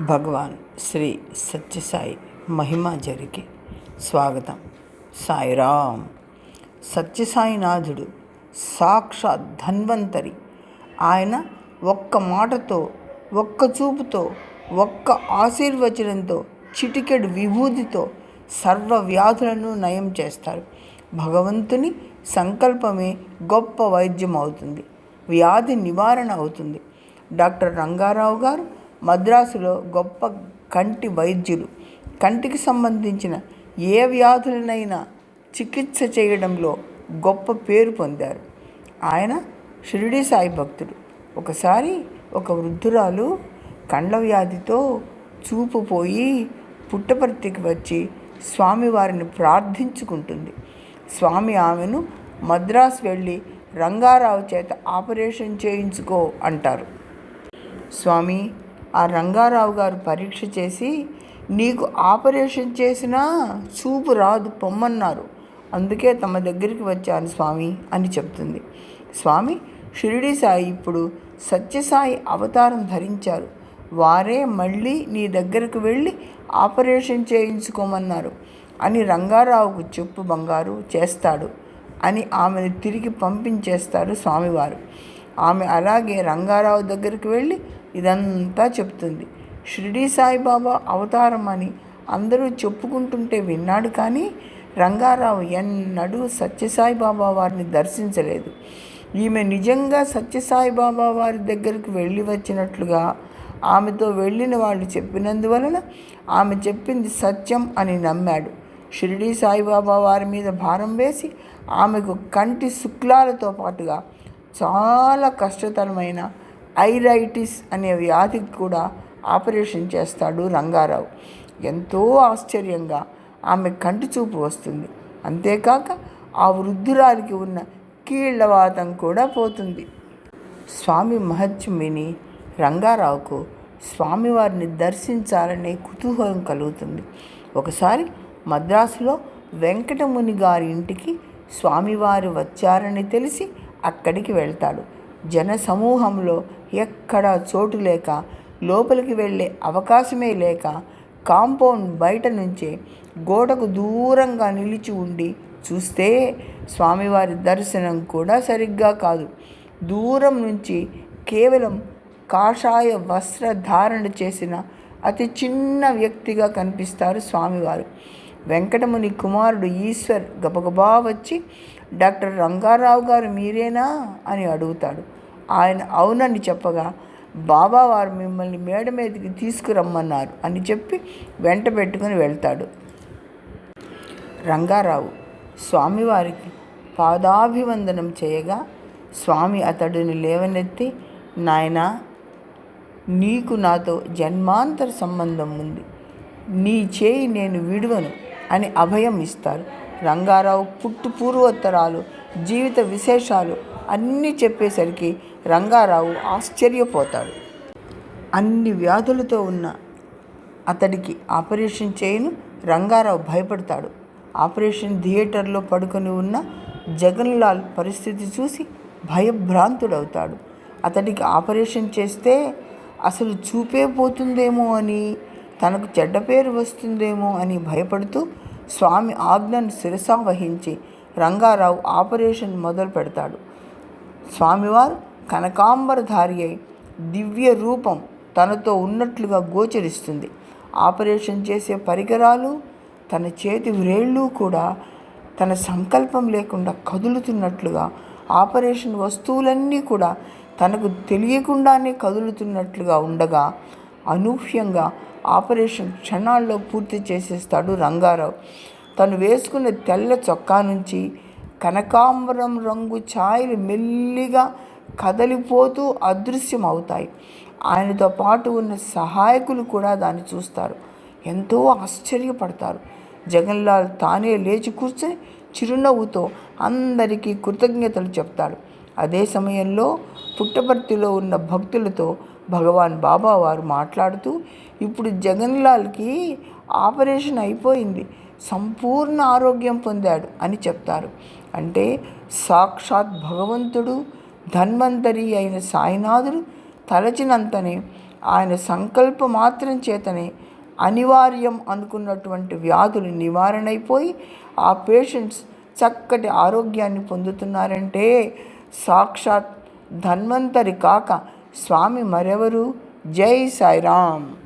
భగవాన్ శ్రీ సత్యసాయి మహిమా జరిగి స్వాగతం. సాయిరామ్. సత్యసాయినాథుడు సాక్షాత్ ధన్వంతరి. ఆయన ఒక్క మాటతో ఒక్క చూపుతో ఒక్క ఆశీర్వచనంతో చిటికెడు విభూతితో సర్వ వ్యాధులను నయం చేస్తారు. భగవంతుని సంకల్పమే గొప్ప వైద్యం అవుతుంది వ్యాధి నివారణ అవుతుంది. డాక్టర్ రంగారావు గారు మద్రాసులో గొప్ప కంటి వైద్యులు. కంటికి సంబంధించిన ఏ వ్యాధులనైనా చికిత్స చేయడంలో గొప్ప పేరు పొందారు. ఆయన షిరిడి సాయి భక్తుడు. ఒకసారి ఒక వృద్ధురాలు కండ్ల వ్యాధితో చూపు పోయి పుట్టపర్తికి వచ్చి స్వామివారిని ప్రార్థించుకుంటుంది. స్వామి ఆమెను మద్రాసు వెళ్ళి రంగారావు చేత ఆపరేషన్ చేయించుకో అంటారు. స్వామి ఆ రంగారావు గారు పరీక్ష చేసి నీకు ఆపరేషన్ చేసినా చూపు రాదు పొమ్మన్నారు. అందుకే తమ దగ్గరికి వచ్చాను స్వామి అని చెప్తుంది. స్వామి షిరిడి సాయి ఇప్పుడు సత్యసాయి అవతారం ధరించారు. వారే మళ్ళీ నీ దగ్గరకు వెళ్ళి ఆపరేషన్ చేయించుకోమన్నారు అని రంగారావుకు చెప్పు బంగారు చేస్తాడు అని ఆమెను తిరిగి పంపించేస్తారు స్వామివారు. ఆమె అలాగే రంగారావు దగ్గరికి వెళ్ళి ఇదంతా చెప్తుంది. షిరిడి సాయిబాబా అవతారం అని అందరూ చెప్పుకుంటుంటే విన్నాడు కానీ రంగారావు ఎన్నడూ సత్యసాయిబాబా వారిని దర్శించలేదు. ఈమె నిజంగా సత్యసాయిబాబా వారి దగ్గరికి వెళ్ళి వచ్చినట్లుగా ఆమెతో వెళ్ళిన వాళ్ళు చెప్పినందువలన ఆమె చెప్పింది సత్యం అని నమ్మాడు. షిరిడి సాయిబాబా వారి మీద భారం వేసి ఆమెకు కంటి శుక్లాలతో పాటుగా చాలా కష్టతరమైన ఐరైటిస్ అనే వ్యాధికి కూడా ఆపరేషన్ చేస్తాడు రంగారావు. ఎంతో ఆశ్చర్యంగా ఆమె కంటి చూపు వస్తుంది. అంతేకాక ఆ వృద్ధురాలికి ఉన్న కీళ్ళవాతం కూడా పోతుంది. స్వామి మహత్యం విని రంగారావుకు స్వామివారిని దర్శించాలనే కుతూహలం కలుగుతుంది. ఒకసారి మద్రాసులో వెంకటముని గారి ఇంటికి స్వామివారు వచ్చారని తెలిసి అక్కడికి వెళ్తాడు. జన సమూహంలో ఎక్కడా చోటు లేక లోపలికి వెళ్ళే అవకాశమే లేక కాంపౌండ్ బయట నుంచే గోడకు దూరంగా నిలిచి ఉండి చూస్తే స్వామివారి దర్శనం కూడా సరిగ్గా కాదు. దూరం నుంచి కేవలం కాషాయ వస్త్ర ధారణ చేసిన అతి చిన్న వ్యక్తిగా కనిపిస్తారు స్వామివారు. వెంకటముని కుమారుడు ఈశ్వర్ గబగబా వచ్చి డాక్టర్ రంగారావు గారు మీరేనా? అని అడుగుతాడు. ఆయన అవునని చెప్పగా బాబా వారు మిమ్మల్ని మేడ మీదకి తీసుకురమ్మన్నారు అని చెప్పి వెంట పెట్టుకుని వెళ్తాడు. రంగారావు స్వామివారికి పాదాభివందనం చేయగా స్వామి అతడిని లేవనెత్తి నాయనా నీకు నాతో జన్మాంతర సంబంధం ఉంది. నీ చేయి నేను విడువను. అని అభయం ఇస్తారు. రంగారావు పుట్టు పూర్వోత్తరాలు జీవిత విశేషాలు అన్నీ చెప్పేసరికి రంగారావు ఆశ్చర్యపోతాడు. అన్ని వ్యాధులతో ఉన్న అతడికి ఆపరేషన్ చేయను రంగారావు భయపడతాడు. ఆపరేషన్ థియేటర్లో పడుకొని ఉన్న జగన్లాల్ పరిస్థితి చూసి భయభ్రాంతుడవుతాడు. అతడికి ఆపరేషన్ చేస్తే అసలు చూపే పోతుందేమో అని తనకు చెడ్డ పేరు వస్తుందేమో అని భయపడుతూ స్వామి ఆజ్ఞను శిరసా వహించి రంగారావు ఆపరేషన్ మొదలు పెడతాడు. స్వామివారు కనకాంబరధారి అయి దివ్య రూపం తనతో ఉన్నట్లుగా గోచరిస్తుంది. ఆపరేషన్ చేసే పరికరాలు తన చేతి వ్రేళ్ళు కూడా తన సంకల్పం లేకుండా కదులుతున్నట్లుగా ఆపరేషన్ వస్తువులన్నీ కూడా తనకు తెలియకుండానే కదులుతున్నట్లుగా ఉండగా అనూహ్యంగా ఆపరేషన్ క్షణాల్లో పూర్తి చేసేస్తాడు రంగారావు. తను వేసుకున్న తెల్ల చొక్కా నుంచి కనకాంబరం రంగు ఛాయలు మెల్లిగా కదలిపోతూ అదృశ్యం అవుతాయి ఆయనతో పాటు ఉన్న సహాయకులు కూడా దాన్ని చూస్తారు. ఎంతో ఆశ్చర్యపడతారు. జగన్లాల్ తానే లేచి కూర్చొని చిరునవ్వుతో అందరికీ కృతజ్ఞతలు చెప్తాడు. అదే సమయంలో పుట్టపర్తిలో ఉన్న భక్తులతో భగవాన్ బాబా వారు మాట్లాడుతూ ఇప్పుడు జగన్లాల్కి ఆపరేషన్ అయిపోయింది. సంపూర్ణ ఆరోగ్యం పొందాడు అని చెప్తారు. అంటే సాక్షాత్ భగవంతుడు ధన్వంతరి అయిన సాయినాథుడు తలచినంతనే ఆయన సంకల్ప మాత్రం చేతనే అనివార్యం అనుకున్నటువంటి వ్యాధులు నివారణ అయిపోయి ఆ పేషెంట్స్ చక్కటి ఆరోగ్యాన్ని పొందుతున్నారంటే సాక్షాత్ ధన్వంతరి కాక స్వామి మరెవరు? జై సాయిరామ్.